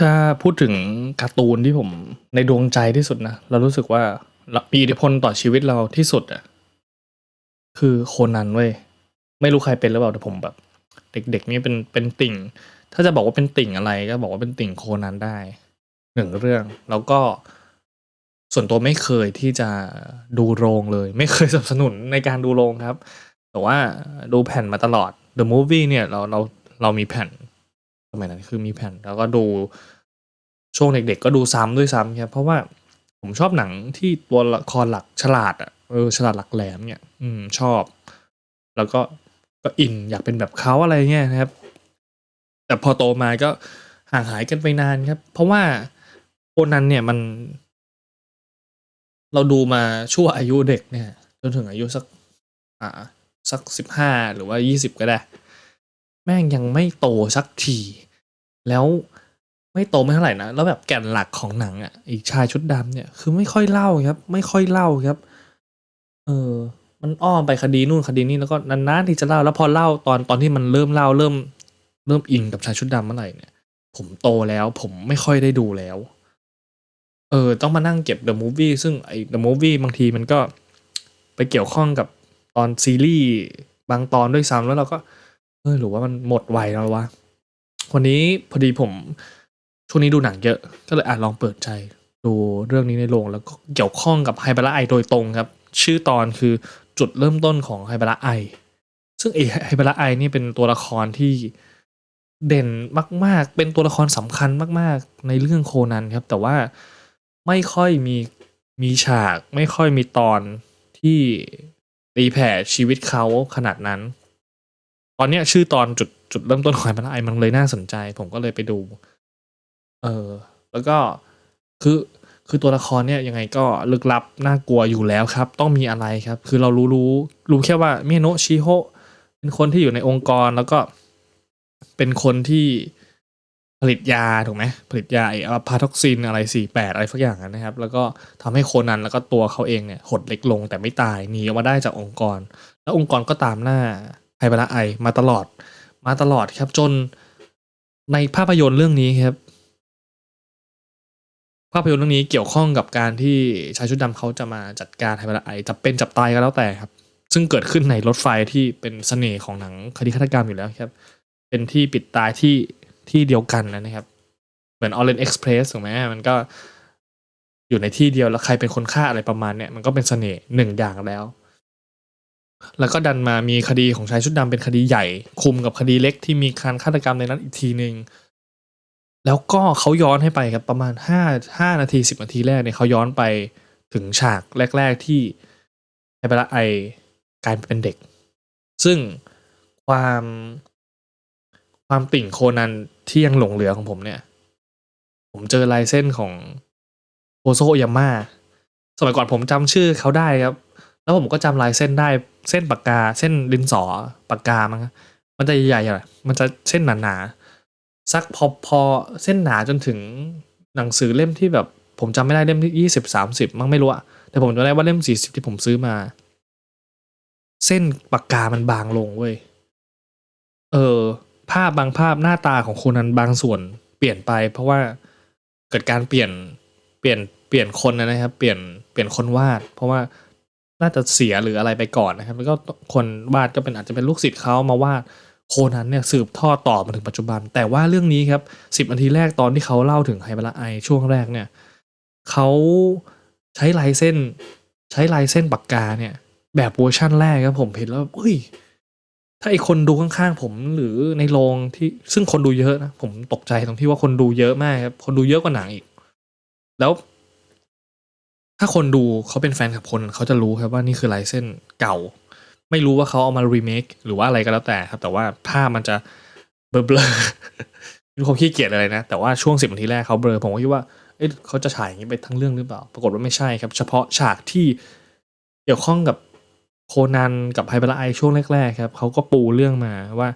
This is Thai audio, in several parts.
ถ้าพูดถึงการ์ตูนที่ผมในดวงใจที่สุดนะ เรารู้สึกว่ามีอิทธิพลต่อชีวิตเราที่สุดอะคือโคนันเว้ยไม่รู้ใครเป็นหรือเปล่าแต่ผมแบบ เด็กๆนี่เป็นเป็นติ่ง ถ้าจะบอกว่าเป็นติ่งอะไรก็บอกว่าเป็นติ่งโคนันได้หนึ่งเรื่อง แล้วก็ส่วนตัวไม่เคยที่จะดูโรงเลย ไม่เคยสนับสนุนในการดูโรงครับ แต่ว่าดูแผ่นมาตลอด The Movie เนี่ยเราเราเรามีแผ่น สมัยนั้นคือมีแผ่นแล้วก็ดูช่วงเด็กๆ ก็ดูซ้ำด้วยซ้ำครับเพราะว่าผมชอบหนังที่ตัวละครหลักฉลาดอะเออฉลาดหลักแหลมเนี่ย อืมชอบ แล้วก็ก็อินอยากเป็นแบบเขาอะไรเงี้ยนะครับ แต่พอโตมาก็ห่างหายกันไปนานครับ เพราะว่าโคนันเนี่ยมัน เราดูมาชั่วอายุเด็กเนี่ยจนถึงอายุสัก อ่า สักสิบห้าหรือว่ายี่สิบก็ได้ แม่งยังไม่โตสักที แล้วไม่โตไม่เท่าไหร่นะ แล้วแบบแก่นหลักของหนังอะ อีกชายชุดดำเนี่ยคือไม่ค่อยเล่าครับ ไม่ค่อยเล่าครับ เออ มันอ้อมไปคดีนู่นคดีนี้แล้วก็นานๆที่จะเล่าแล้วพอเล่าตอนตอนที่มันเริ่มเล่าเริ่ม เริ่มอินกับชายชุดดำเมื่อไหร่เนี่ย ผมโตแล้ว ผมไม่ค่อยได้ดูแล้ว เออ ต้องมานั่งเก็บ The Movie ซึ่งไอ้ The Movie บางทีมันก็ไปเกี่ยวข้องกับตอนซีรีส์บางตอนด้วยซ้ำแล้วเราก็ เออหรือว่ามันหมดวัยแล้ววะวันนี้พอดีผมช่วงนี้ดูหนังเยอะ ก็เลยอะลองเปิดใจ ดูเรื่องนี้ในโรงแล้วก็เกี่ยวข้องกับไฮบาระไอโดยตรงครับ ชื่อตอนคือจุดเริ่มต้นของไฮบาระไอซึ่งไอไฮบาระไอนี่เป็นตัวละครที่เด่นมาก ๆ เป็นตัวละครสำคัญมาก ๆ ในเรื่องโคนันครับ แต่ว่าไม่ค่อยมีมีฉาก ไม่ค่อยมีตอนที่ตีแผ่ชีวิตเขาขนาดนั้น ตอนเนี้ยชื่อตอนจุดจุดเริ่มต้นของไฮบาระไอมันเลยน่าสนใจ ผมก็เลยไปดู เออ แล้วก็คือคือตัวละครเนี่ยยังไงก็ลึกลับน่ากลัวอยู่แล้วครับ ต้องมีอะไรครับ คือเรารู้รู้รู้แค่ว่าเมโนะชิโฮเป็นคนที่อยู่ในองค์กรแล้วก็เป็นคนที่ผลิตยาถูกไหมผลิตยาไออะพาท็อกซินอะไรสี่แปดอะไรสักอย่างนั้นนะครับ แล้วก็ทำให้โคนันแล้วก็ตัวเขาเองเนี่ยหดเล็กลงแต่ไม่ตายหนีออกมาได้จากองค์กร แล้วองค์กรก็ตามหน้า ไฮบาระไอมาตลอด มาตลอดครับจนในภาพยนตร์เรื่องนี้ครับ ภาพยนตร์เรื่องนี้เกี่ยวข้องกับการที่ชายชุดดำเขาจะมาจัดการไฮบาระไอจับเป็นจับตายก็แล้วแต่ครับ ซึ่งเกิดขึ้นในรถไฟที่เป็นเสน่ห์ของหนังคดีฆาตกรรมอยู่แล้วครับ เป็นที่ปิดตายที่ที่เดียวกันนะครับ เหมือน Orient Express ถูกไหมมันก็อยู่ในที่เดียวแล้วใครเป็นคนฆ่าอะไรประมาณเนี้ยมันก็เป็นเสน่ห์หนึ่งอย่างแล้ว แล้วก็ดันมามีคดีของชายชุดดำเป็นคดีใหญ่ คุมกับคดีเล็กที่มีการฆาตกรรมในนั้นอีกทีหนึ่งแล้วก็เขาย้อนให้ไปครับประมาณห้าห้านาทีสิบนาทีแรกเนี่ยเขาย้อนไปถึงฉากแรก ๆที่ไฮบาระไอกลายเป็นเด็ก ซึ่งความความติ่งโคนันที่ยังหลงเหลือของผมเนี่ย ผมเจอลายเส้นของโอโซยาม่าสมัยก่อนผมจำชื่อเขาได้ครับ แล้วผมก็จำลายเส้นได้เส้นปากกา เส้นดินสอปากกามั้งมันจะใหญ่ๆหน่อยมันจะเส้นหนาๆสักพอพอเส้นหนาจนถึงหนังสือเล่มที่แบบ ผมจำไม่ได้เล่มที่ยี่สิบสามสิบมั้งไม่รู้อะแต่ผมจำได้ว่าเล่มสี่สิบที่ผมซื้อมา เส้นปากกามันบางลงเว้ยเออ ภาพบางภาพหน้าตาของคนนั้นบางส่วนเปลี่ยนไป เพราะว่าเกิดการเปลี่ยนเปลี่ยนเปลี่ยนคนนะครับ เปลี่ยนเปลี่ยนคนวาด เพราะว่า น่าจะเสียหรืออะไรไปก่อนนะครับ แล้วก็คนวาดก็เป็นอาจจะเป็นลูกศิษย์เขามาวาดโคนันเนี่ยสืบทอดต่อมาถึงปัจจุบัน แต่ว่าเรื่องนี้ครับสิบนาทีแรกตอนที่เขาเล่าถึงไฮบาระไอช่วงแรกเนี่ยเขาใช้ลายเส้น ใช้ลายเส้นปากกาเนี่ย แบบเวอร์ชั่นแรกครับผมเห็นแล้วเฮ้ย ถ้าไอคนดูข้างๆผมหรือในโรงที่ซึ่งคนดูเยอะนะ ผมตกใจตรงที่ว่าคนดูเยอะมากครับ คนดูเยอะกว่าหนังอีก แล้ว ถ้าคนดูเขาเป็นแฟนกับคนเขาจะรู้ครับว่านี่คือลายเส้นเก่า ไม่รู้ว่าเขาเอามารีเมคหรือว่าอะไรก็แล้วแต่ครับ แต่ว่าภาพมันจะเบลอๆดูเขาขี้เกียจอะไรนะ แต่ว่าช่วงสิบนาทีแรกเขาเบลอผมก็คิดว่าเอ๊ะเขาจะฉายอย่างนี้ไปทั้งเรื่องหรือเปล่า ปรากฏว่าไม่ใช่ครับ เฉพาะฉากที่เกี่ยวข้องกับโคนันกับไฮเบาระไอช่วงแรกๆครับเขาก็ปูเรื่องมาว่า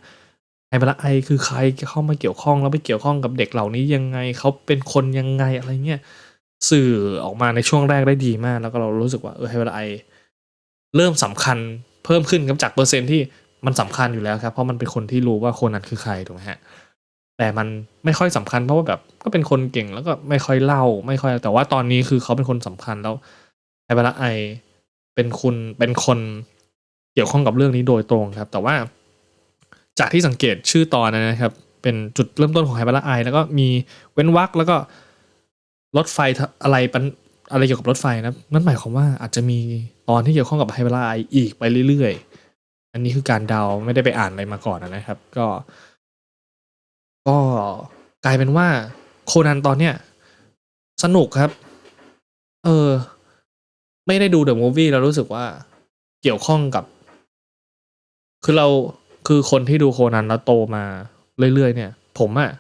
ไฮเบาระไอคือใครเข้ามาเกี่ยวข้องแล้วไปเกี่ยวข้องกับเด็กเหล่านี้ยังไงเขาเป็นคนยังไงอะไรเงี้ย สื่อออกมาในช่วงแรกได้ดีมาก แล้วก็เรารู้สึกว่าเออไฮบาระไอเริ่มสำคัญเพิ่มขึ้นครับจากเปอร์เซ็นที่มันสำคัญอยู่แล้วครับ เพราะมันเป็นคนที่รู้ว่าโคนันคือใครถูกไหมฮะแต่มันไม่ค่อยสำคัญเพราะว่าแบบก็เป็นคนเก่งแล้วก็ไม่ค่อยเล่า ไม่ค่อยแต่ว่าตอนนี้คือเขาเป็นคนสำคัญแล้วไอบาระไอเป็นคุณเป็นคนเกี่ยวข้องกับเรื่องนี้โดยตรงครับ แต่ว่าจากที่สังเกตชื่อตอนนะครับ เป็นจุดเริ่มต้นของไฮบาระไอแล้วก็มีเว้นวรรคแล้วก็ รถไฟอะไรปันอะไรเกี่ยวกับรถไฟนะนั่นหมายความว่าอาจจะมีตอนที่เกี่ยวข้องกับไฮบาระไออีกไปเรื่อยๆ อันนี้คือการเดาไม่ได้ไปอ่านอะไรมาก่อนนะครับ ก็ ก็กลายเป็นว่าโคนันตอนเนี้ยสนุกครับ เออ ไม่ได้ดูเดอะมูฟวี่แล้วรู้สึกว่าเกี่ยวข้องกับ คือเราคือคนที่ดูโคนันแล้วโตมาเรื่อยๆเนี่ย ผมอะ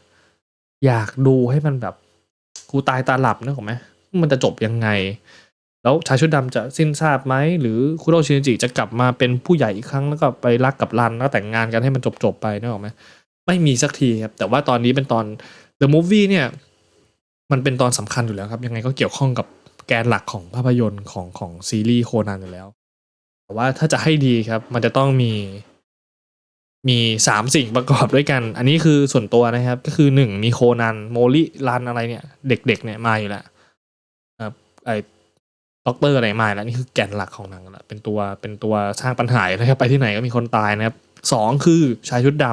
อยากดูให้มันแบบ กูตายตาหลับนึกออกไหมมันจะจบยังไง แล้วชายชุดดำจะสิ้นซากไหม หรือคุโรชินจิจะกลับมาเป็นผู้ใหญ่อีกครั้งแล้วก็ไปรักกับรันแล้วแต่งงานกันให้มันจบๆไปนึกออไหมไม่มีสักทีครับ แต่ว่าตอนนี้เป็นตอน The Movie เนี่ย มันเป็นตอนสำคัญอยู่แล้วครับ ยังไงก็เกี่ยวข้องกับแกนหลักของภาพยนตร์ของของซีรีส์โคนันอยู่แล้ว แต่ว่าถ้าจะให้ดีครับ มันจะต้องมี มีสามสิ่งประกอบด้วยกัน อันนี้คือส่วนตัวนะครับ ก็คือหนึ่งมีโคนันโมลิรันอะไรเนี่ย เด็กๆเนี่ยมาอยู่แล้วไอ้ด็อกเตอร์อะไรมาแล้วนี่คือแกนหลักของหนังแล้วเป็นตัวเป็นตัวสร้างปัญหานะครับไปที่ไหนก็มีคนตายนะครับสองคือชายชุดด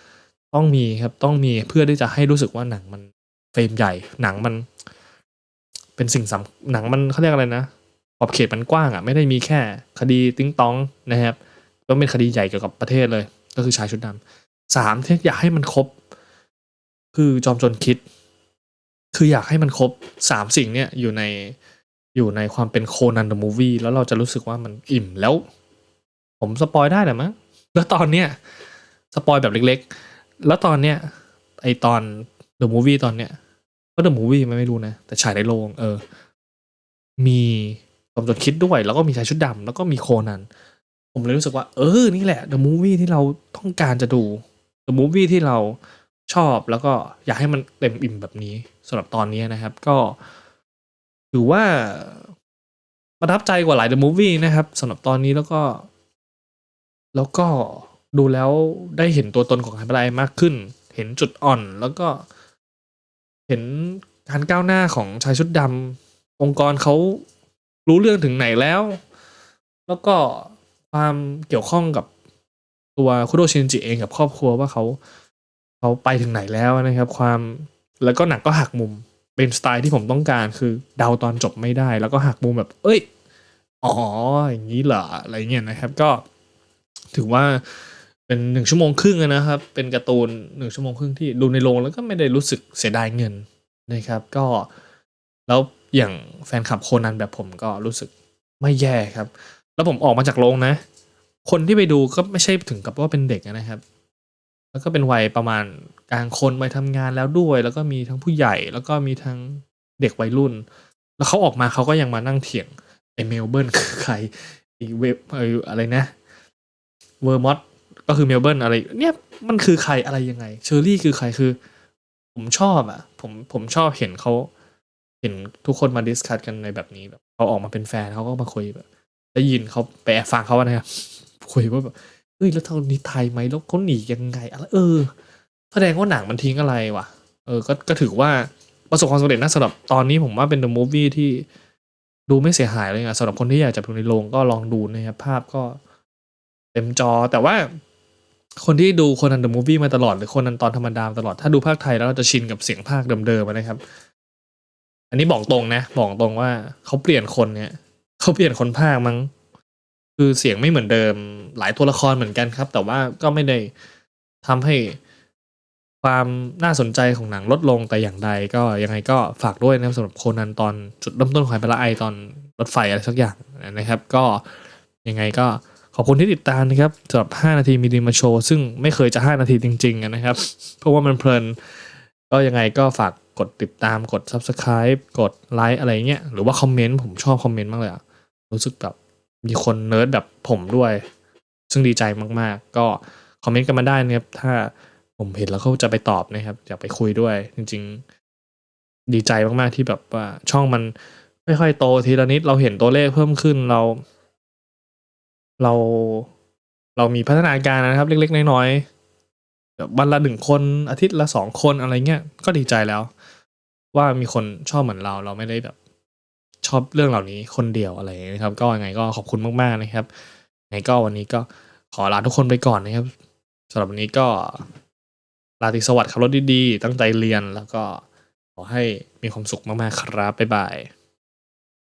ำต้องมีครับต้องมีเพื่อที่จะให้รู้สึกว่าหนังมันเฟรมใหญ่ หนังมัน เป็นสิ่งสำหนังมันเขาเรียกอะไรนะขอบเขตมันกว้างอะ ไม่ได้มีแค่คดีติ้งต้องนะครับต้องเป็นคดีใหญ่เกี่ยวกับประเทศเลย ก็คือชายชุดดำสามที่อยากให้มันครบ คือจอมจนคิด คืออยากให้มันครบสามสิ่งเนี่ยอยู่ในอยู่ในความเป็นโคนันเดอะมูฟวี่แล้วเราจะรู้สึกว่ามันอิ่มแล้ว ผมสปอยได้แหละมั้งแล้วตอนเนี้ยสปอยแบบเล็กๆ แล้วตอนเนี้ยไอตอนเดอะมูฟวี่ตอนเนี้ยก็เดอะมูฟวี่มันไม่รู้นะ แต่ฉายในโรงเออ มีจอมจนคิดด้วย แล้วก็มีชายชุดดำแล้วก็มีโคนัน ผมเลยรู้สึกว่า เออ นี่แหละ The Movie ที่เราต้องการจะดู The Movie ที่เราชอบแล้วก็อยากให้มันเต็มอิ่มแบบนี้สำหรับตอนนี้นะครับ ก็ถือว่าประทับใจกว่าหลาย The Movie นะครับสำหรับตอนนี้แล้วก็ แล้วก็ดูแล้วได้เห็นตัวตนของไฮเปอร์ไลน์มากขึ้น เห็นจุดอ่อนแล้วก็ เห็นการก้าวหน้าของชายชุดดำองค์กรเขารู้เรื่องถึงไหนแล้ว แล้วก็ ความเกี่ยวข้องกับตัวคุโรชินจิเองกับครอบครัวว่าเขาเขาไปถึงไหนแล้วนะครับ ความแล้วก็หนังก็หักมุมเป็นสไตล์ที่ผมต้องการคือเดาตอนจบไม่ได้ แล้วก็หักมุมแบบ เอ้ยอ๋ออย่างนี้เหรออะไรเงี้ยนะครับ ก็ ถือว่าเป็นหนึ่งชั่วโมงครึ่งนะครับ เป็นการ์ตูนหนึ่งชั่วโมงครึ่งที่ดูในโรงแล้วก็ไม่ได้รู้สึกเสียดายเงินนะครับ ก็แล้วอย่างแฟนคลับโคนันแบบผมก็รู้สึกไม่แย่ครับ แล้วผมออกมาจากโรงนะ คนที่ไปดูก็ไม่ใช่ถึงกับว่าเป็นเด็กนะครับ แล้วก็เป็นวัยประมาณกลางคนไปทำงานแล้วด้วย แล้วก็มีทั้งผู้ใหญ่แล้วก็มีทั้งเด็กวัยรุ่น แล้วเขาออกมาเขาก็ยังมานั่งเถียงไอ้เมลเบิร์นคือใครอ้เว็บอะไรนะเวอร์มอตก็คือเมลเบิร์นอะไร เนี่ยมันคือใครอะไรยังไง เชอรี่คือใครคือ ผมชอบอะ ผมผมชอบเห็นเขาเห็นทุกคนมาดิสคัทกันในแบบนี้แบบเขาออกมาเป็นแฟนเขาก็มาคุยแบบ ได้ยินเขาไปแอบฟังเขานะครับคุยว่าแบบเฮ้ยแล้วเท่านี้ไทยไหมแล้วเขาหนียังไงอะไรเออ แสดงว่าหนังมันทิ้งอะไรวะเออก็ก็ถือว่าประสบความสำเร็จนะสำหรับตอนนี้ผมว่าเป็น The Movie ที่ดูไม่เสียหายเลยอะสำหรับคนที่อยากจะดูในโรงก็ลองดูนะครับภาพก็เต็มจอแต่ว่าคนที่ดูคนนัน The Movie มาตลอดหรือคนนันตอนธรรมดามาตลอดถ้าดูภาคไทยแล้วเราจะชินกับเสียงภาคเดิมๆนะครับ อันนี้บอกตรงนะ บอกตรงว่าเขาเปลี่ยนคนเนี่ย เขาเปลี่ยนคนภาคมั้ง คือเสียงไม่เหมือนเดิม หลายตัวละครเหมือนกันครับ แต่ว่าก็ไม่ได้ทำให้ความน่าสนใจของหนังลดลงแต่อย่างใดก็ยังไงก็ฝากด้วยนะครับสำหรับโคนันตอนจุดเริ่มต้นของไฮเปอร์ไอตอนรถไฟอะไรสักอย่างนะครับ ก็ยังไงก็ขอบคุณที่ติดตามนะครับสำหรับ 5 นาทีมีดีมาโชว์ ซึ่งไม่เคยจะ 5 นาทีจริง ๆ นะครับ เพราะว่ามันเพลิน ก็ยังไงก็ฝากกดติดตามกด Subscribe กดไลค์อะไรเงี้ยหรือว่าคอมเมนต์ผมชอบคอมเมนต์มากเลยอะ รู้สึกแบบมีคนเนิร์ดแบบผมด้วย ซึ่งดีใจมากๆ ก็คอมเมนต์กันมาได้นะครับ ถ้าผมเห็นแล้วเขาจะไปตอบนะครับอยากไปคุยด้วย จริง ๆ ดีใจมากๆที่แบบว่าช่องมันค่อยๆโตทีละนิดเราเห็นตัวเลขเพิ่มขึ้นเรา เราเรามีพัฒนาการนะครับ เล็ก ๆ น้อยแบบวันละหนึ่งคนอาทิตย์ละสองคนอะไรเงี้ยก็ดีใจแล้ว ว่ามีคนชอบเหมือนเราเราไม่ได้แบบ ชอบเรื่องเหล่านี้คนเดียวอะไรนะครับ ก็ยังไงก็ขอบคุณมากๆนะครับยังไงก็วันนี้ก็ขอลาทุกคนไปก่อนนะครับสำหรับวันนี้ก็ลาติสวัสดิ์ขับรถดีๆ ตั้งใจเรียนแล้วก็ขอให้มีความสุขมากๆครับบ๊ายบาย